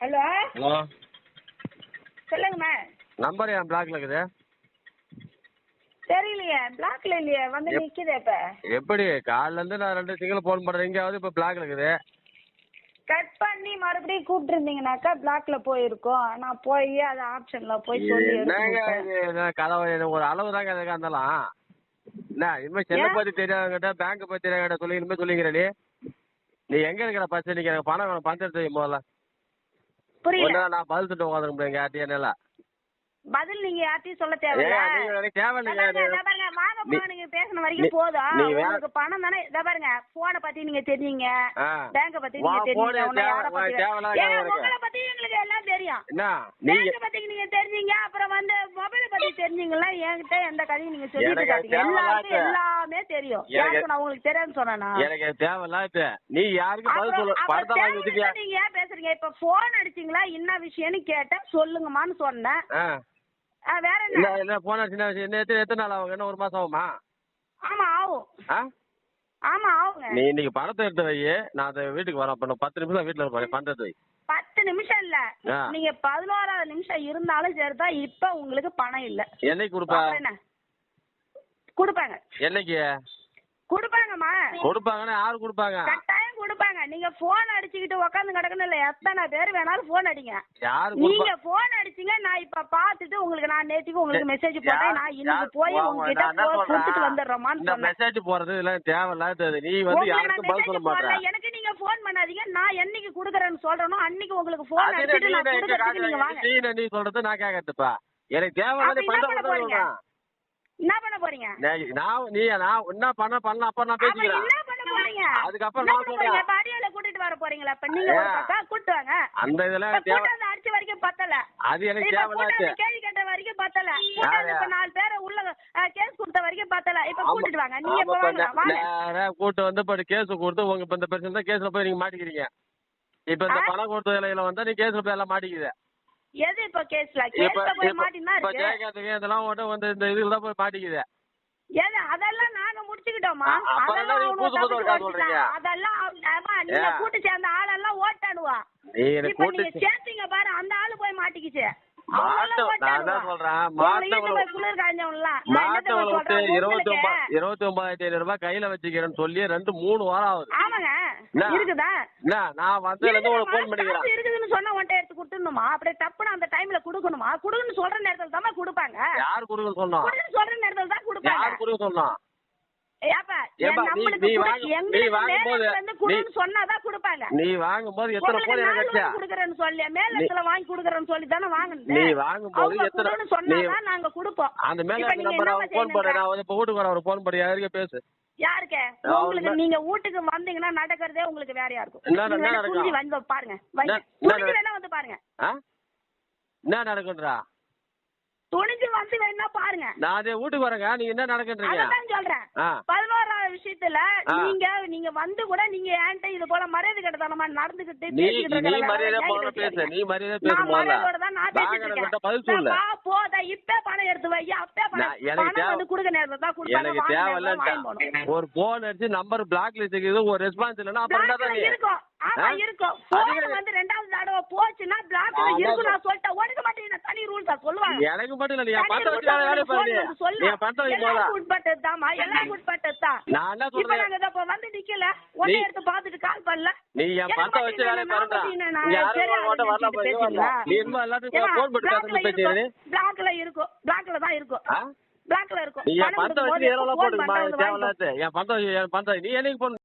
Hello? Hello? சொல்லுங்கம்மா. Number என் பிளாக்ல இருக்குது. தெரியலையே பிளாக்ல இல்லையே வந்து எப்- நிக்குதே இப்ப. எப்படி? காலைல இருந்து நான் ரெண்டு சிங்கிள் ஃபோன் பண்றேன். எங்கேயாவது இப்போ பிளாக்ல இருக்குது. கட் பண்ணி மறுபடியும் கூப்பிட்டுருந்தீங்கனாக்கா பிளாக்ல போயிருக்கும். நான் போய் அது ஆப்ஷன்ல போய் சொல்லி என்னங்க எடுத்துட்டேன். இது? என்ன கதவை? இது ஒரு அளவு தாங்க எதுக்காக இருந்தாலும். என்ன இனிமேல் செல்லை ஏன்? பத்தி தெரியாதவங்கிட்ட பேங்க் பத்தி தெரியாத சொல்லி இனிமேல் சொல்லிங்கிற நீ. நீ எங்க இருக்கிற பஸ்? நீங்க எனக்கு பணம் வேணும் பணத்தை எடுத்து வை முதல்ல. புரியல. நான் பதில் திட்டு உட்காந்துருக்க முடியும் யார்ட்டையும் என்னால. பதில் நீங்க யார்ட்டையும் சொல்ல தேவையில்ல. நீ- போங்க, நீங்க பேசின வரைக்கும் போதும். உங்களுக்கு பணம் தானே இதை பாருங்க போனை பத்தி நீங்க தெரிஞ்சீங்க. ஆ. பேங்க பத்தி நீங்க தெரிஞ்சீங்க எனக்கு. உங்களை பத்தி எங்களுக்கு எல்லாம் தெரியும். பேங்க பத்தி நீங்க தெரிஞ்சீங்க அப்புறம் வந்து பத்தி தெரிஞ்சீங்களா? என்கிட்ட எந்த கதையும் நீங்க சொல்லிட்டு இருக்காதீங்க எல்லாருக்கும் எல்லாமே தெரியும். யாருக்கு நான் உங்களுக்கு தெரியாதுன்னு சொன்னேனா? எனக்கு தேவையில்லாத நீ யாருக்கு பதில் சொல்ல பணத்தை வாங்கி வச்சுக்கியா? நீங்க ஏன் பேசுறீங்க? இப்ப போன் அடிச்சீங்களா? என்ன விஷயம்னு கேட்டேன். சொல்லுங்கம்மான்னு சொன்னேன். வேற என்ன? இல்ல போன சின்ன விஷயம்? எத்தனை எத்தனை நாள் ஆகும் என்ன ஒரு மாசம் ஆகுமா? ஆமா ஆகும். ஆ? ஆமா ஆகுங்க. நீ இன்னைக்கு பணத்தை எடுத்து வை. நான் அதை வீட்டுக்கு வரேன். அப்ப பத்து நிமிஷம் வீட்டுல இருப்பேன். பணத்தை எடுத்து வை. நிமிஷம் இல்ல. நீங்க பதினோராவது நிமிஷம் இருந்தாலும் சரிதான். இப்ப உங்களுக்கு பணம் இல்ல. என்னைக்கு கொடுப்பா? அப்புறம் என்ன? கொடுப்பாங்க. என்னைக்கு? கொடுப்பாங்கம்மா. கொடுப்பாங்கன்னா யாரு கொடுப்பாங்க? கட்டாயம் கொடுப்பாங்க. நீங்க போன் அடிச்சுக்கிட்டு உட்காந்து கிடக்கணும் இல்ல. எத்தனை பேர் வேணாலும் போன் அடிங்க. நீங்க போன் அடிச்சீங்க. நான் இப்ப பாத்துட்டு உங்களுக்கு நான் நேத்திக்கு உங்களுக்கு மெசேஜ் போட்டேன். நான் இன்னைக்கு போய் உங்ககிட்ட? கொடுத்துட்டு வந்துடுறோமான்னு மெசேஜ் போறது இதெல்லாம் தேவையில்லாதது. நீ வந்து யாருக்கும் பதில் சொல்ல. மாட்டேன் எனக்கு நீங்க போன் பண்ணாதீங்க. நான் என்னைக்கு குடுக்கறேன்னு சொல்றேனோ அன்னைக்கு உங்களுக்கு போன் அது அடிச்சிட்டு நான் குடுக்கறதுக்கு நீங்க வாங்க. நீ சொல்றது நான் கேட்கறதுப்பா எனக்கு அப்ப என்ன பண்ண போறீங்க? சொல்றேன். என்ன பண்ண போறீங்க? நான் நீ நான் என்ன பண்ண பண்ண அப்ப நான் பேசிக்கிறேன். என்ன பண்ண போறீங்க? அதுக்கப்புறம் நான் சொல்றேன். இப்ப அடியால கூட்டிட்டு வர போறீங்களா? இப்ப நீங்க ஒரு? பக்கம் கூட்டு வாங்க அந்த இதெல்லாம் தேவை அடிச்ச வரைக்கும் பத்தல. அது எனக்கு இப்ப பத்தல இப்ப நாலு பேரை உள்ள கேஸ் கொடுத்த வரைக்கும் பத்தல இப்ப கூட்டிட்டு வாங்க. நீங்க வாங்க. கூட்டு வந்து இப்ப கேஸ் கொடுத்து உங்க இப்ப இந்த பிரச்சனை தான் கேஸ்ல போய் நீங்க மாட்டிக்கிறீங்க. இப்ப இந்த? பணம் கொடுத்த இலையில வந்தா நீ கேஸ்ல போய் எல்லாம் மாட்டிக்குது. எது இப்ப கேஸ்ல கேஸ்ல போய் மாட்டினா இருக்கு. ஜெயகாந்துக்கு இதெல்லாம் வந்து இந்த இதுல தான் போய் மாட்டிக்குது. ஏது அதெல்லாம் நாங்க முடிச்சுக்கிட்டோமா. அதெல்லாம் ஆமா, நீங்க? கூட்டு சேர்ந்த ஆளெல்லாம் ஓட்டாடுவா இப்ப நீங்க சேர்த்தீங்க பாரு அந்த ஆளு போய் மாட்டிக்கிச்சு. இருபத்தி ஒன்பதாயிரத்தி ஐநூறு ரூபாய் கையில வச்சுக்கிறேன்னு சொல்லி ரெண்டு மூணு வாரம் ஆகுது? இருக்குதா? நான் வந்ததுல இருந்து பண்ணிக்கிறேன். இருக்குதுன்னு சொன்னா உன்ட்ட எடுத்து கொடுத்துடணுமா? அப்படியே தப்புன்னு அந்த டைம்ல கொடுக்கணுமா? கொடுக்கணும்னு சொல்ற நேரத்துல தான் கொடுப்பாங்க. யார் கொடுக்க கொடுக்கணும்னு சொல்ற நேரத்துல தான் கொடுப்பாங்க. யார் கொடுக்க ஏப்பா, நீ- வாங்கும்போது எத்தனை போன் எனக்கு வாங்கி கொடுக்கறேன்னு சொல்லி மேலத்துல வாங்கி கொடுக்கறேன்னு சொல்லி தானே வாங்குனது நீ வாங்கும்போது எத்தனை சொன்னாதான் நாங்க கொடுப்போம். அந்த மேல நம்பர் அவன் ஃபோன் பண்ண செய்யணுங்க? நான் வந்து இப்போ வீட்டுக்கு வரேன் அவர் ஃபோன் பண்ணி யாருக்கு பேசு? யாருக்கு? உங்களுக்கு நீங்க வீட்டுக்கு வந்தீங்கன்னா நடக்கிறதே உங்களுக்கு வேறையா இருக்கும்? வந்து பாருங்க? வேணா வந்து பாருங்க. என்ன நடக்குன்றா? துணிஞ்சு வந்து வேணா பாருங்க. நான் அதே வீட்டுக்கு வரேங்க. நீங்க என்ன நடக்குன்றீங்க? பதினோராவது விஷயத்துல. நீங்க நீங்க வந்து கூட நீங்க என்கிட்ட இது போல மரியாதை கெட்டதனமா நடந்துகிட்டு நீ பேசிக்கிட்டு நீ இருக்கிறத மரியாதை ஏன் போல கேட்கறீங்க? பேசு நீ மரியாதை பேசு நான் முதல்ல மரியாதையோட தான் நான் பேசிட்டு இருக்கேன். போதா, இப்ப பணம் எடுத்து வை, அப்ப பணம் எனக்கு வந்து கொடுக்க நேரத்துல தான் கொடுப்பாங்க, எனக்கு தேவையில்ல. ஒரு போன் அடிச்சு நம்பர் பிளாக் லிஸ்ட் இருக்குது ஒரு ரெஸ்பான்ஸ் அப்புறம் என்ன நீ இருக்கும். ஆமா? இருக்கும். போன். வந்து ரெண்டாவது தடவை போச்சுன்னா பிளாக்ல இருக்கும் நான் எனக்கு மட்டும் இல்லை நீ வச்சு வேலை பாரு நீ போதா உட்பட்டதுதான். நான் என்ன இப்ப சொல்றேன் நாங்க இதோ இப்ப வந்து நிக்கல. நீ- எடுத்து பார்த்துட்டு கால் பண்ணல. நீ என் எனக்கு பணத்தை வச்சு வேலை என்ன, பாருடா என்ன, நீ யாரும் வரல இன்னும் எல்லாத்துக்கும் பேசுறது இருக்கும். பிளாக்ல இருக்கும். பிளாக்ல தான் இருக்கும். பிளாக்ல இருக்கும். நீ என் கொடுக்கும்போது வச்சு என் பணத்தை என் பணத்தை நீ என்னைக்கு போன்